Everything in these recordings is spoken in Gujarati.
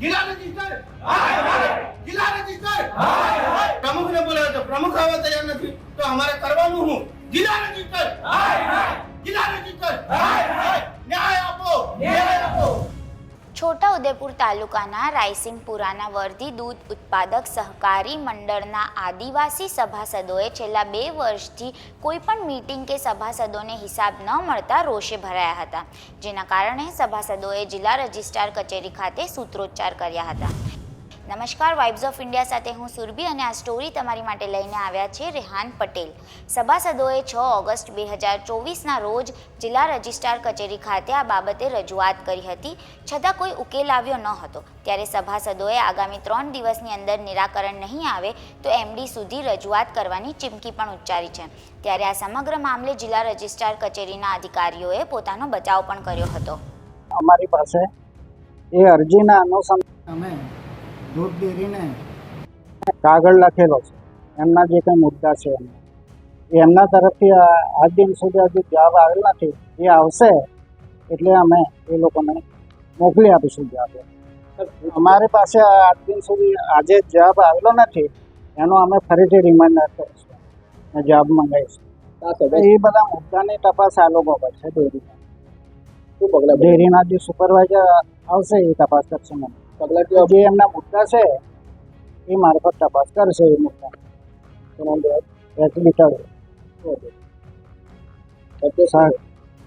જિલ્લા રજિસ્ટર જિલ્લા પ્રમુખ પ્રમુખને બોલાવ્યો તો પ્રમુખ આવવા તૈયાર નથી. તો અમારે કરવાનું હું? જિલ્લા રજિસ્ટર જિલ્લા રજિસ્ટર ન્યાય આપો ન્યાય આપો. છોટા ઉદેપુર તાલુકાના રાયસિંગપુરાના વર્ધી દૂધ ઉત્પાદક સહકારી મંડળના આદિવાસી સભાસદોએ છેલ્લા બે વર્ષથી કોઈપણ મીટિંગ કે સભાસદોને હિસાબ ન મળતા રોષે ભરાયા હતા, જેના કારણે સભાસદોએ જિલ્લા રજિસ્ટ્રાર કચેરી ખાતે સૂત્રોચ્ચાર કર્યા હતા. નમસ્કાર વાઇબ્સ ઓફ ઇન્ડિયા સાથે હું સુરભી અને આ સ્ટોરી તમારી માટે લઈને આવ્યા છે રેહાન પટેલ. સભાસદોએ છ ઓગસ્ટ બે હજાર ચોવીસના રોજ જિલ્લા રજિસ્ટ્રાર કચેરી ખાતે આ બાબતે રજૂઆત કરી હતી. છતાં કોઈ ઉકેલ આવ્યો ન હતો. ત્યારે સભાસદોએ આગામી ત્રણ દિવસની અંદર નિરાકરણ નહીં આવે તો એમડી સુધી રજૂઆત કરવાની ચીમકી પણ ઉચ્ચારી છે. ત્યારે આ સમગ્ર મામલે જિલ્લા રજિસ્ટ્રાર કચેરીના અધિકારીઓએ પોતાનો બચાવ પણ કર્યો હતો. અમારી પાસે એ અરજીના અનુસંધાન અમે દૂધ દેરીને કાગળ લખેલો છે. એમના જે કંઈ મુદ્દા છે એમના એ એમના તરફથી આ આજ દિન સુધી હજુ જવાબ આવેલ નથી. એ આવશે એટલે અમે એ લોકોને મોકલી આપીશું જવાબ. અમારી પાસે આજ દિન સુધી આજે જવાબ આવેલો નથી. એનો અમે ફરીથી રિમાઇન્ડર કરીશું જવાબ મંગાવીશું. એ બધા મુદ્દાની તપાસ આ લોકો કરશે. ડેરીના શું પગલા ડેરીના જે સુપરવાઇઝર આવશે એ તપાસ કરશે મને. પગલા જે એમના મુદ્દા છે એ મારફત તપાસ કરશે એ મુદ્દા. તળે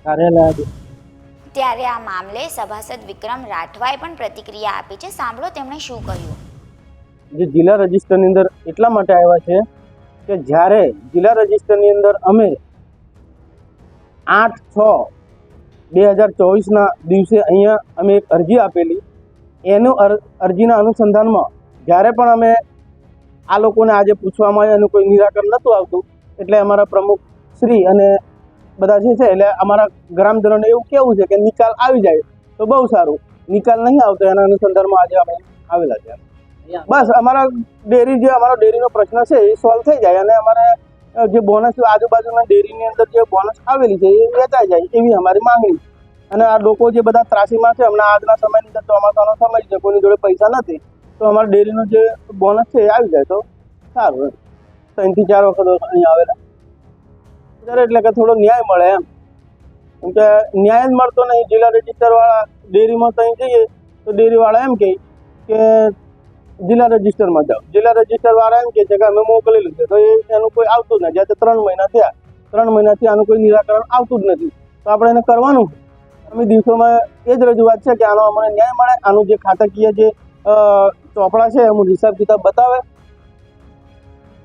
કાર્યાલય ત્યારે આ મામલે સભાસદ વિક્રમ રાઠવાએ પણ પ્રતિક્રિયા આપી છે. સાંભળો તેમણે શું કહ્યું. જે જિલ્લા રજિસ્ટરની અંદર એટલા માટે આવ્યા છે કે જ્યારે જિલ્લા રજિસ્ટરની અંદર અમે આઠ છ બે હજાર ચોવીસના દિવસે અહીંયા અમે એક અરજી આપેલી એનું અરજીના અનુસંધાનમાં જ્યારે પણ અમે આ લોકોને આજે પૂછવામાં આવ્યું, એનું કોઈ નિરાકરણ નહોતું આવતું, એટલે અમારા પ્રમુખ શ્રી અને બધા જે છે, એટલે અમારા ગ્રામજનોને એવું કેવું છે કે નિકાલ આવી જાય તો બહુ સારું. નિકાલ નહીં આવતો એના અનુસંધાનમાં આજે અમે આવેલા છે બસ, અમારા ડેરી જે, અમારો ડેરીનો પ્રશ્ન છે એ સોલ્વ થઈ જાય અને અમારે જે બોનસ આજુબાજુના ડેરીની અંદર જે બોનસ આવેલી છે એ વેચાઈ જાય એવી અમારી માંગણી અને આ લોકો જે બધા ત્રાસીમાં છે, હમણાં આજના સમયની અંદર ચોમાસાનો સમય છે, કોઈની જોડે પૈસા નથી, તો અમારા ડેરીનો જે બોનસ છે એ આવી જાય, તો સારું ત્રણથી ચાર વખત અહીંયા આવેલા. ત્યારે એટલે કે થોડો ન્યાય મળે એમ. કેમ કે ન્યાય જ મળતો નહીં, જિલ્લા રજિસ્ટર વાળા ડેરીમાં ત્યાં જઈએ, તો ડેરીવાળા એમ કહે કે જિલ્લા રજિસ્ટરમાં જાઓ. જિલ્લા રજિસ્ટર વાળા એમ કહે છે કે અમે મોકલી છે, તો એ એનું કોઈ આવતું જ નથી. જ્યારે ત્રણ મહિના થયા. ત્રણ મહિનાથી આનું કોઈ નિરાકરણ આવતું જ નથી. તો આપણે એને કરવાનું? આગામી દિવસોમાં એ જ રજૂઆત છે કે આનો અમને ન્યાય મળે. આનું જે ખાતાકીય જે ચોપડા છે એનું હિસાબ કિતાબ બતાવે.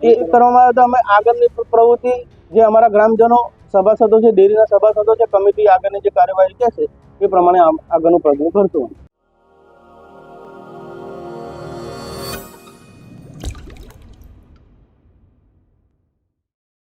એ કરવામાં આવે તો અમે આગળની પ્રવૃત્તિ જે અમારા ગ્રામજનો, સભાસદો છે, ડેરીના સભાસદો છે, કમિટી આગળની જે કાર્યવાહી કહેશે, એ પ્રમાણે આગળનું પ્રગતિ કરશું.